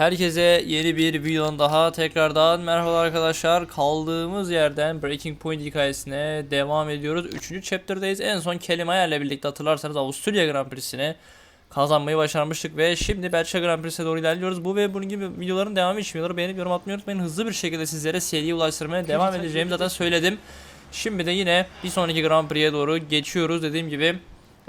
Herkese yeni bir videonun daha tekrardan merhaba arkadaşlar. Kaldığımız yerden Breaking Point hikayesine devam ediyoruz. Üçüncü chapter'dayız. En son Kelimaya ile birlikte hatırlarsanız Avusturya Grand Prix'sini kazanmayı başarmıştık ve şimdi Belçika Grand Prix'e doğru ilerliyoruz. Bu ve bunun gibi videoların devamı için videoları beğenip yorum atmayı unutmayın. Hızlı bir şekilde sizlere seriye ulaştırmaya devam edeceğimi zaten söyledim. Şimdi de yine bir sonraki Grand Prix'e doğru geçiyoruz. Dediğim gibi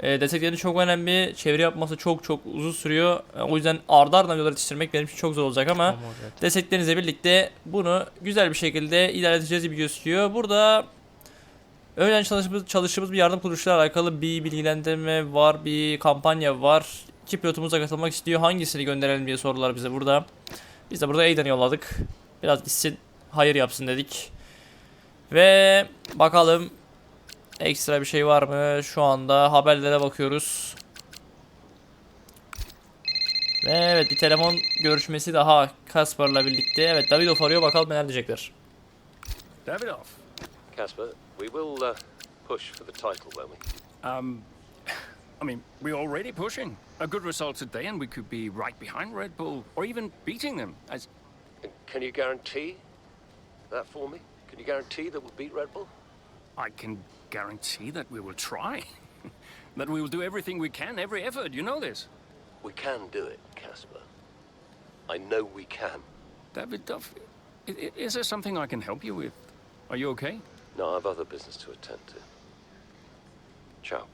e, destekleri çok önemli. Çeviri yapması çok çok uzun sürüyor. E, o yüzden ardı ardına videoları yetiştirmek benim için çok zor olacak ama desteklerinizle birlikte bunu güzel bir şekilde ilerleteceğiz gibi gözüküyor. Burada öğlen çalıştığımız, çalıştığımız bir yardım kuruluşuyla alakalı bir bilgilendirme var, bir kampanya var. İki pilotumuz da katılmak istiyor. Hangisini gönderelim diye sorular bize burada. Biz de burada Aiden'i yolladık. Biraz gitsin, hayır yapsın dedik. Ve bakalım ekstra bir şey var mı? Şu anda haberlere bakıyoruz. Ve evet bir telefon görüşmesi daha Kaspar'la birlikte. Evet Davidov arıyor bakalım neler diyecekler. Davidoff. Casper, we will uh, push for the title, won't we? Um, I mean, we're already pushing. A good result today, and we could be right behind Red Bull, or even beating them. As can you guarantee that for me? Can you guarantee that we'll beat Red Bull? I can guarantee that we will try, that we will do everything we can, every effort. You know this, We can do it, Casper. I know we can. Davidoff. i- i- Is there something I can help you with? Are you okay? No, I have other business to attend to. Ciao.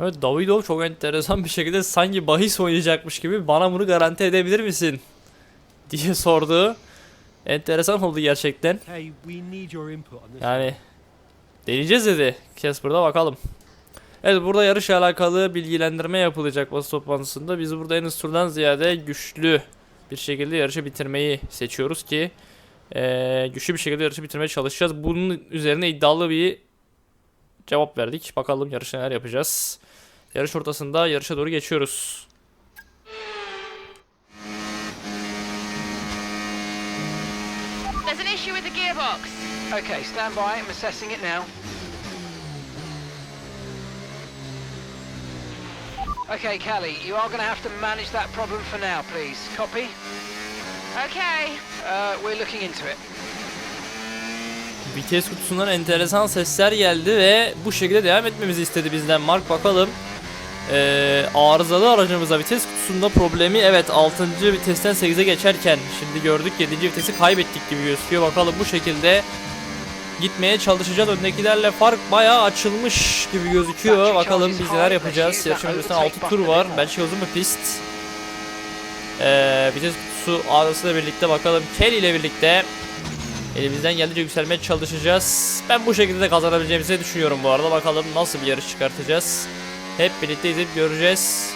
Evet Davidov çok enteresan bir şekilde sanki bahis oynayacakmış gibi bana bunu garanti edebilir misin? diye sordu. Enteresan oldu gerçekten. Yani deneyeceğiz dedi Casper'da bakalım. Evet burada yarışla alakalı bilgilendirme yapılacak basın toplantısında. Biz burada en turdan ziyade güçlü bir şekilde yarışı bitirmeyi seçiyoruz ki eee, güçlü bir şekilde yarışı bitirmeye çalışacağız. Bunun üzerine iddialı bir cevap verdik. Bakalım yarışta neler yapacağız. Yarış ortasında yarışa doğru geçiyoruz. There's an issue with the gearbox. Okay, stand by. I'm assessing it now. Okay, Callie, you are going to have to manage that problem for now, please. Copy? Okay. Uh, we're looking into it. Vites kutusundan enteresan sesler geldi ve bu şekilde devam etmemizi istedi bizden. Mark bakalım. Ee, arızalı aracımıza vites kutusunda problemi evet 6. vitesten 8'e geçerken şimdi gördük 7. vitesi kaybettik gibi gözüküyor. Bakalım bu şekilde gitmeye çalışacağız. Öndekilerle fark bayağı açılmış gibi gözüküyor. Bakalım biz neler yapacağız. Yarışın öncesinde 6 tur var. Bence uzun bir pist. Ee, vites kutusu arızasıyla birlikte bakalım Kelly ile birlikte Elimizden geldiğince yükselmeye çalışacağız. Ben bu şekilde de kazanabileceğimizi düşünüyorum bu arada. Bakalım nasıl bir yarış çıkartacağız. Hep birlikte izleyip göreceğiz.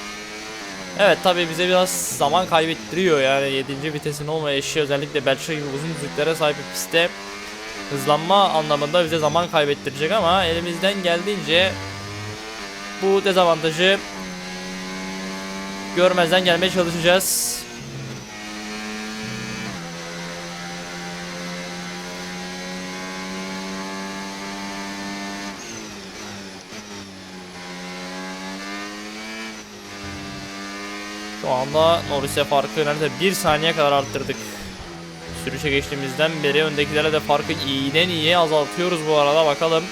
Evet tabii bize biraz zaman kaybettiriyor yani 7. vitesin olmayışı özellikle Belçika gibi uzun düzlüklere sahip bir pistte hızlanma anlamında bize zaman kaybettirecek ama elimizden geldiğince bu dezavantajı görmezden gelmeye çalışacağız. Şu anda Norris'e farkı neredeyse bir saniye kadar arttırdık. Sürüşe geçtiğimizden beri öndekilere de farkı iyiden iyiye azaltıyoruz bu arada bakalım.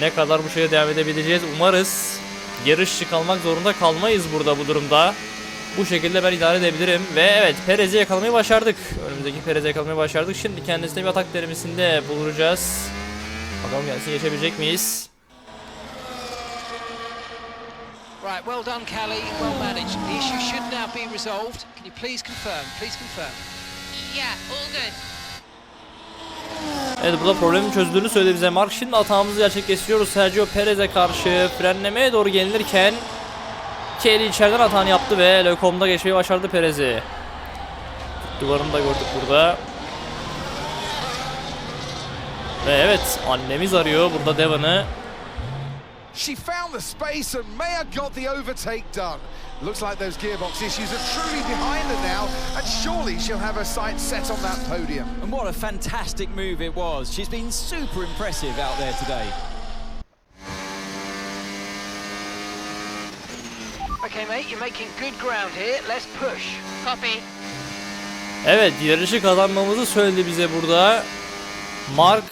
Ne kadar bu şekilde devam edebileceğiz umarız. Yarışçı kalmak zorunda kalmayız burada bu durumda. Bu şekilde ben idare edebilirim. Ve evet Perez'i yakalamayı başardık. Önümüzdeki Perez'i yakalamayı başardık. Şimdi kendisine bir atak denemesinde bulunacağız. Bakalım kendisini geçebilecek miyiz? Right, well done, Callie. Well managed. The issue should now be resolved. Can you please confirm? Please confirm. Yeah, all good. Evet burada problemin çözdüğünü söyledi bize Mark. Şimdi hatamızı gerçekleştiriyoruz. Sergio Perez'e karşı frenlemeye doğru gelinirken Kelly içeriden hatanı yaptı ve Lecom'da geçmeyi başardı Perez'i. Duvarını da gördük burada. Ve evet annemiz arıyor burada Devon'ı. She found the space and may have got the overtake done. Looks like those gearbox issues are truly behind her now, and surely she'll have her sights set on that podium. And what a fantastic move it was. She's been super impressive out there today. Okay, mate, you're making good ground here. Let's push. Copy. Evet yarışı kazanmamızı söyledi bize burada. Mark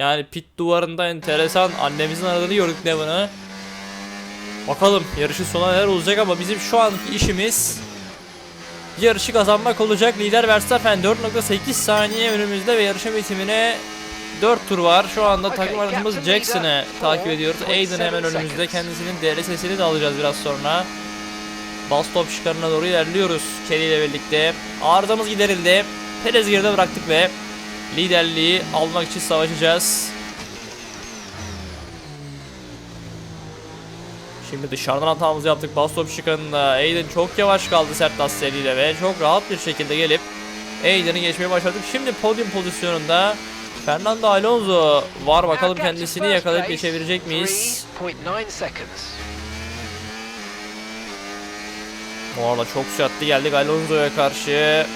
yani pit duvarında enteresan annemizin aradığını gördük Devon'ı. Bakalım yarışın sona neler olacak ama bizim şu anki işimiz yarışı kazanmak olacak. Lider Verstappen 4.8 saniye önümüzde ve yarışın bitimine 4 tur var. Şu anda takım arkadaşımız Jackson'ı takip ediyoruz. Aiden hemen önümüzde. Kendisinin DLS'sini de alacağız biraz sonra. Bas top çıkarına doğru ilerliyoruz Kelly ile birlikte. Arızamız giderildi. Perez geride bıraktık ve liderliği almak için savaşacağız. Şimdi dışarıdan hatamızı yaptık. Bas top çıkarında Aiden çok yavaş kaldı sert lastiğiyle ve çok rahat bir şekilde gelip Aiden'i geçmeye başladık. Şimdi podium pozisyonunda Fernando Alonso var. Bakalım kendisini yakalayıp geçebilecek miyiz? 3.9 seconds. Bu arada çok süratli geldik Alonso'ya karşı.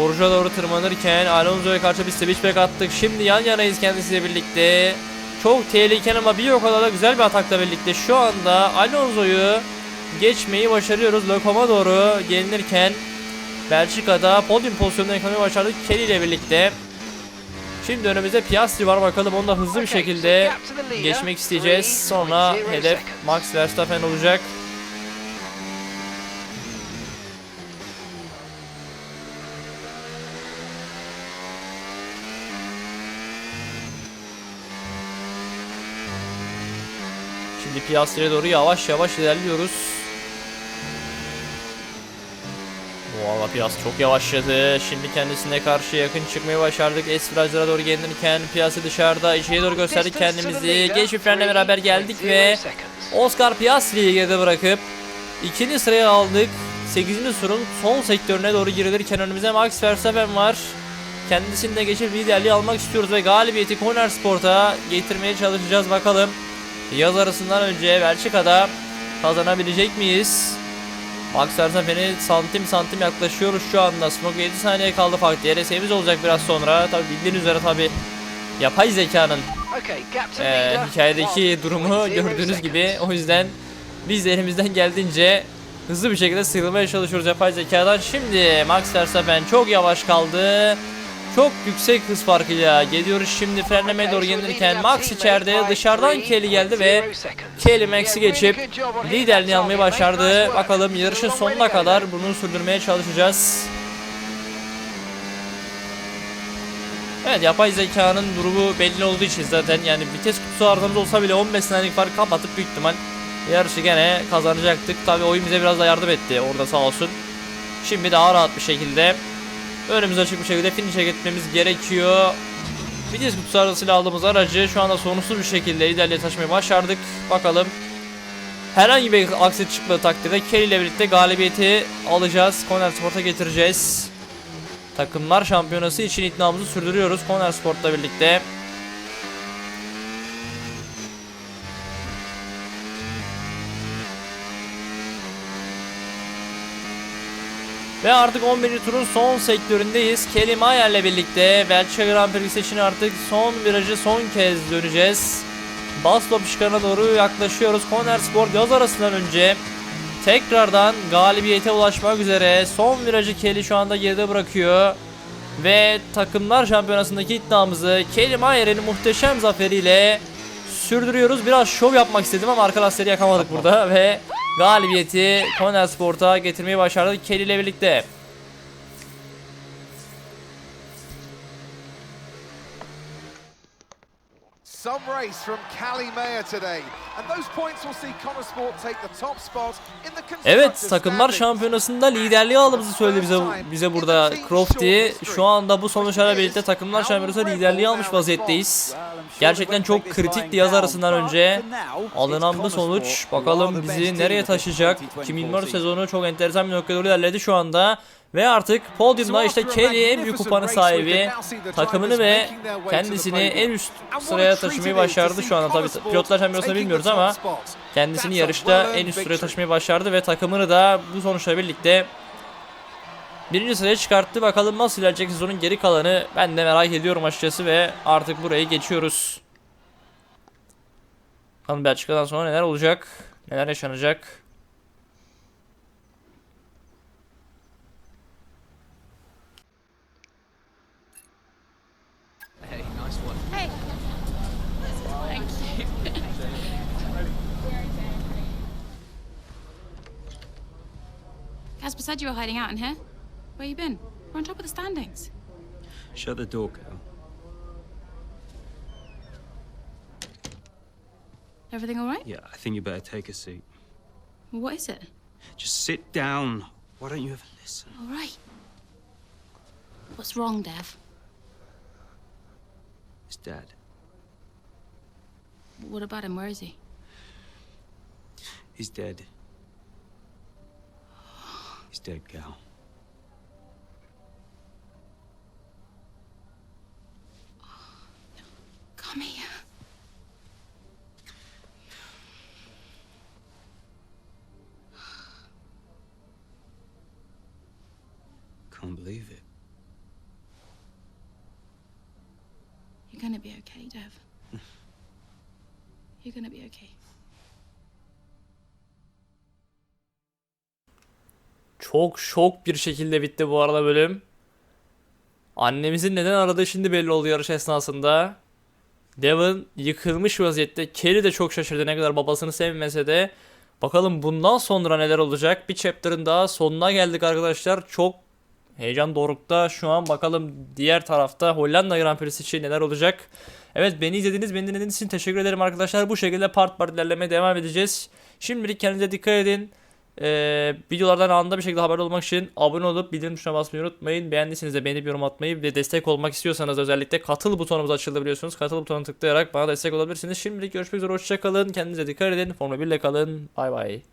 Oruç'a doğru tırmanırken Alonso'ya karşı bir switchback attık. Şimdi yan yanayız kendisiyle birlikte. Çok tehlikeli ama bir o kadar da güzel bir atakla birlikte. Şu anda Alonso'yu geçmeyi başarıyoruz. Lokom'a doğru gelinirken Belçika'da podium pozisyonuna yakalamayı başardık Kelly ile birlikte. Şimdi önümüzde Piastri var bakalım onu da hızlı bir şekilde geçmek isteyeceğiz. Sonra 3.0 hedef. Max Verstappen olacak. Piastri'ye doğru yavaş yavaş ilerliyoruz. Valla Piastri çok yavaşladı. Şimdi kendisine karşı yakın çıkmayı başardık. Es virajlara doğru gelirken Piastri dışarıda içeriye doğru gösterdik kendimizi. Geç bir frenle beraber geldik 3.0 ve. Oscar Piastri'yi geride bırakıp ikinci sıraya aldık. 8. turun son sektörüne doğru girilirken önümüzde Max Verstappen var. Kendisini de geçip liderliği almak istiyoruz ve galibiyeti Corner Sport'a getirmeye çalışacağız bakalım. Yaz arasından önce Belçika'da kazanabilecek miyiz? Max Verstappen'e santim santim yaklaşıyoruz şu anda. Smoke 7 saniye kaldı fark. DRS'imiz olacak biraz sonra. Tabi bildiğiniz üzere tabi yapay zekanın leader, hikayedeki 1.0 durumu gördüğünüz gibi o yüzden biz de elimizden geldiğince hızlı bir şekilde sıyrılmaya çalışıyoruz yapay zekadan. Şimdi Max Verstappen çok yavaş kaldı. Çok yüksek hız farkıyla geliyoruz şimdi frenlemeye doğru gelirken Max içeride dışarıdan Kelly geldi ve Kelly Max'i geçip liderliği almayı başardı. Bakalım yarışın sonuna kadar bunu sürdürmeye çalışacağız. Evet yapay zekanın durumu belli olduğu için zaten yani vites kutusu arızamız olsa bile 15 saniyelik fark kapatıp büyük ihtimal yarışı gene kazanacaktık. Tabi oyun bize biraz da yardım etti orada sağ olsun. Şimdi daha rahat bir şekilde önümüz açık bir şekilde finish'e gitmemiz gerekiyor. Vites kutusu arasıyla aldığımız aracı şu anda sorunsuz bir şekilde liderliğe taşımayı başardık. Bakalım herhangi bir aksilik çıkmadığı takdirde Kelly ile birlikte galibiyeti alacağız. Corner Sport'a getireceğiz. Takımlar şampiyonası için iddiamızı sürdürüyoruz Corner Sport'la birlikte. Ve artık 11. turun son sektöründeyiz. Kelly Mayer'le birlikte Belçika Grand Prix için artık son virajı son kez döneceğiz. Bas top çıkarına doğru yaklaşıyoruz. Corner Sport yaz arasından önce tekrardan galibiyete ulaşmak üzere. Son virajı Kelly şu anda geride bırakıyor. Ve takımlar şampiyonasındaki iddiamızı Kelly Mayer'in muhteşem zaferiyle sürdürüyoruz. Biraz şov yapmak istedim ama arka yakamadık burada ve galibiyeti Corner Sport'a getirmeyi başardık Kelly ile birlikte. Some race from Cali Mayer today. And those points will see Connor Sport take the top spot in the Evet takımlar şampiyonasında liderliği aldığımızı söyledi bize bize burada Crofty. Şu anda bu sonuçlarla birlikte takımlar şampiyonasında liderliği almış vaziyetteyiz. Gerçekten çok kritikti yaz arasından önce alınan bu sonuç bakalım bizi nereye taşıyacak. 2024 sezonu çok enteresan bir noktaya doğru ilerledi şu anda. Ve artık podyumda işte Kelly en büyük kupanın sahibi takımını ve kendisini en üst sıraya taşımayı başardı şu anda. Tabi pilotlar şampiyonasını bilmiyoruz ama kendisini yarışta en üst sıraya taşımayı başardı ve takımını da bu sonuçla birlikte Birinci sıraya çıkarttı. Bakalım nasıl ilerleyecek sezonun geri kalanı. Ben de merak ediyorum açıkçası ve artık buraya geçiyoruz. Bakalım Belçika'dan sonra neler olacak? Neler yaşanacak? Casper said you were hiding out in here. Where you been? We're on top of the standings. Shut the door, girl. Everything all right? Yeah, I think you better take a seat. What is it? Just sit down. Why don't you ever listen? All right. What's wrong, Dev? It's Dad. What about him? Where is he? He's dead. He's dead, gal. Here. Can't believe it. You're gonna be okay, Dev. You're gonna be okay. Çok şok bir şekilde bitti bu arada bölüm. Annemizin neden aradığı şimdi belli oldu yarış esnasında. Devon yıkılmış vaziyette. Kelly de çok şaşırdı ne kadar babasını sevmese de. Bakalım bundan sonra neler olacak. Bir chapter'ın daha sonuna geldik arkadaşlar. Çok heyecan dorukta. Şu an bakalım diğer tarafta Hollanda Grand Prix'si için neler olacak. Evet beni izlediğiniz, beni dinlediğiniz için teşekkür ederim arkadaşlar. Bu şekilde part part ilerlemeye devam edeceğiz. Şimdilik kendinize dikkat edin. Ee, videolardan anında bir şekilde haberdar olmak için abone olup bildirim tuşuna basmayı unutmayın. Beğendiyseniz de beğenip yorum atmayı ve destek olmak istiyorsanız özellikle katıl butonumuz açıldı biliyorsunuz. Katıl butonuna tıklayarak bana destek olabilirsiniz. Şimdilik görüşmek üzere hoşçakalın. Kendinize dikkat edin. Formula 1 ile kalın. Bay bay.